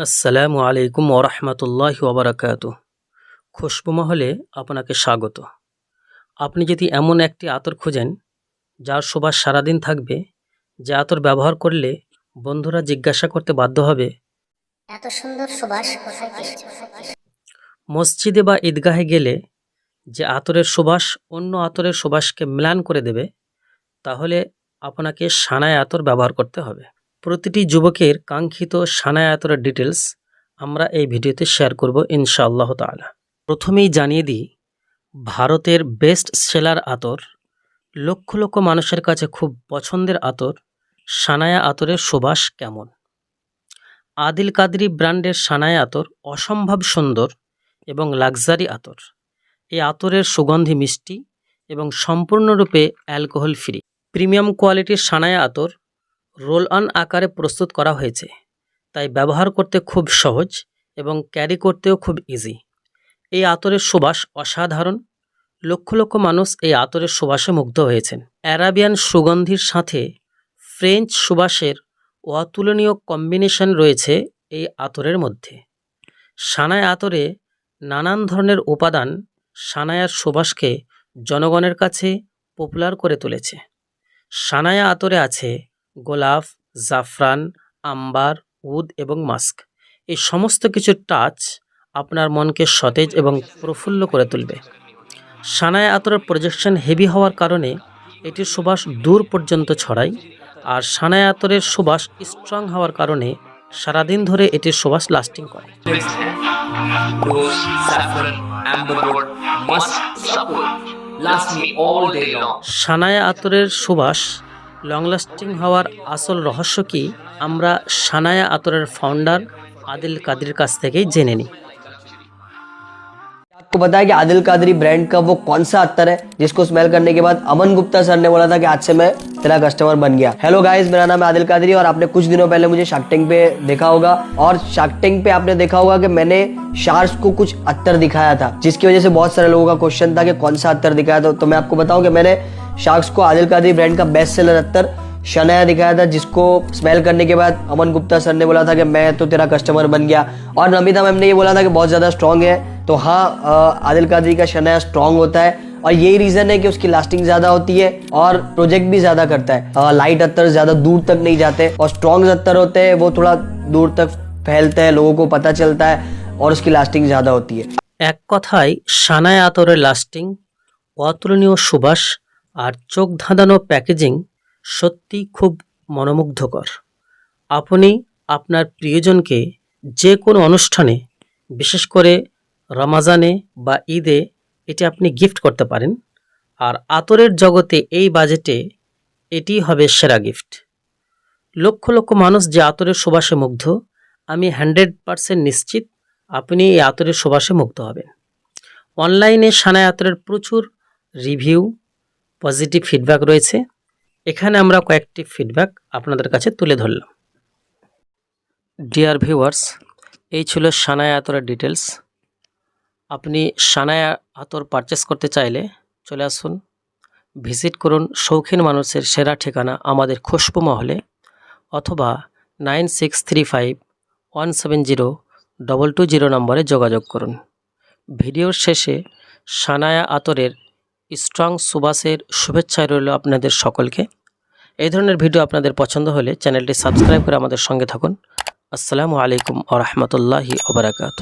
আসসালামু আলাইকুম ওরহমতুল্লাহ ওবরাকাত খুশবু মহলে আপনাকে স্বাগত। আপনি যদি এমন একটি আতর খুঁজেন যার সুবাস সারাদিন থাকবে যে আতর ব্যবহার করলে বন্ধুরা জিজ্ঞাসা করতে বাধ্য হবে এত সুন্দর সুবাস মসজিদে বা ঈদগাহে গেলে যে আতরের সুবাস অন্য আতরের সুবাসকে ম্লান করে দেবে তাহলে আপনাকে সানায় আতর ব্যবহার করতে হবে। প্রতিটি যুবকের কাঙ্ক্ষিত সানায় আতরের ডিটেলস আমরা এই ভিডিওতে শেয়ার করব ইনশাআল্লাহ তাআলা। প্রথমেই জানিয়ে দিই, ভারতের বেস্ট সেলার আতর, লক্ষ লক্ষ মানুষের কাছে খুব পছন্দের আতর, সানায়া আতরের সুবাস কেমন? আদিল কাদরি ব্র্যান্ডের সানায়া আতর অসম্ভব সুন্দর এবং লাক্সারি আতর। এই আতরের সুগন্ধি মিষ্টি এবং সম্পূর্ণরূপে অ্যালকোহল ফ্রি প্রিমিয়াম কোয়ালিটির সানায়া আতর রোল অন আকারে প্রস্তুত করা হয়েছে, তাই ব্যবহার করতে খুব সহজ এবং ক্যারি করতেও খুব ইজি এই আতরের সুবাস অসাধারণ। লক্ষ লক্ষ মানুষ এই আতরের সুবাসে মুগ্ধ হয়েছেন। অ্যারাবিয়ান সুগন্ধির সাথে ফ্রেঞ্চ সুবাসের অতুলনীয় কম্বিনেশন রয়েছে এই আতরের মধ্যে। সানায় আতরে নানান ধরনের উপাদান সানায়ার সুবাসকে জনগণের কাছে পপুলার করে তুলেছে। সানায়া আতরে আছে গোলাপ, জাফরান, আম্বার, উদ এবং মাস্ক এই সমস্ত কিছুর টাচ আপনার মনকে সতেজ এবং প্রফুল্ল করে তুলবে সানায়া আতরের প্রজেকশন হেভি হওয়ার কারণে এটির সুবাস দূর পর্যন্ত ছড়ায় আর সানায় আতরের সুবাস স্ট্রং হওয়ার কারণে সারাদিন ধরে এটির সুবাস লাস্টিং করে. সানায়া আতরের সুবাস লং লাস্টিং হওয়ার আসল রহস্য কি আমরা সানায়া আতরের ফাউন্ডার আদিল কাদির কাছ থেকেই জেনে নিই आपको पता है कि आदिल कादरी ब्रांड का वो कौन सा अत्तर है जिसको स्मेल करने के बाद अमन गुप्ता सर ने बोला था कि आज से मैं तेरा कस्टमर बन गया हेलो गाइस मेरा नाम है आदिल कादरी और आपने कुछ दिनों पहले मुझे शार्क टैंक पे देखा होगा और शार्क टैंक पे आपने देखा होगा कि मैंने शार्क्स को कुछ अत्तर दिखाया था जिसकी वजह से बहुत सारे लोगों का क्वेश्चन था कि कौन सा अत्तर दिखाया था तो मैं आपको बताऊं कि मैंने शार्क्स को आदिल कादरी ब्रांड का बेस्ट सेलर अत्तर शनाया दिखाया था जिसको स्मेल करने के बाद अमन गुप्ता सर ने बोला था कि मैं तो तेरा कस्टमर बन गया और नमिता मैम ने ये बोला था कि बहुत ज़्यादा स्ट्रॉन्ग है तो हाँ अ, आदिल कादरी का शनाया स्ट्रॉन्ग होता है और यही रीज़न है कि उसकी लास्टिंग ज़्यादा होती है और प्रोजेक्ट भी ज़्यादा करता है अ, लाइट अत्तर ज़्यादा दूर तक नहीं जाते और स्ट्रॉन्ग अत्तर होते हैं वो थोड़ा दूर तक फैलते हैं लोगों को पता चलता है और उसकी लास्टिंग ज़्यादा होती है এক কথায় সানায় আতরের লাস্টিং অতুলনীয় সুবাস আর চোখ ধাঁধানো প্যাকেজিং সত্যি খুব মনোমুগ্ধকর। আপনি আপনার প্রিয়জনকে যে কোনো অনুষ্ঠানে, বিশেষ করে রমাজানে বা ঈদে, এটি আপনি গিফট করতে পারেন। আর আতরের জগতে এই বাজেটে এটি হবে সেরা গিফট। লক্ষ লক্ষ মানুষ যে আতরের সুবাসে মুগ্ধ, আমি হান্ড্রেড পারসেন্ট নিশ্চিত আপনি এই আতরের সুবাসে মুগ্ধ হবেন। অনলাইনে সানায় আতরের প্রচুর রিভিউ পজিটিভ ফিডব্যাক রয়েছে। এখানে আমরা কয়েকটি ফিডব্যাক আপনাদের কাছে তুলে ধরলাম। ডিয়ার ভিউয়ার্স এই ছিল সানায় আতরের ডিটেলস আপনি সানায় আতর পারচেস করতে চাইলে চলে আসুন। ভিজিট করুন শৌখিন মানুষের সেরা ঠিকানা আমাদের খুশবু মহলে অথবা nine six three five one seven zero double two zero নম্বরে যোগাযোগ করুন। ভিডিওর শেষে সানায়া আতরের স্ট্রং সুবাসের শুভেচ্ছা রইল আপনাদের সকলকে। এই ধরনের ভিডিও আপনাদের পছন্দ হলে চ্যানেলটি সাবস্ক্রাইব করে আমাদের সঙ্গে থাকুন। আসসালামু আলাইকুম আ রহমতুল্লাহি ওবরাকাত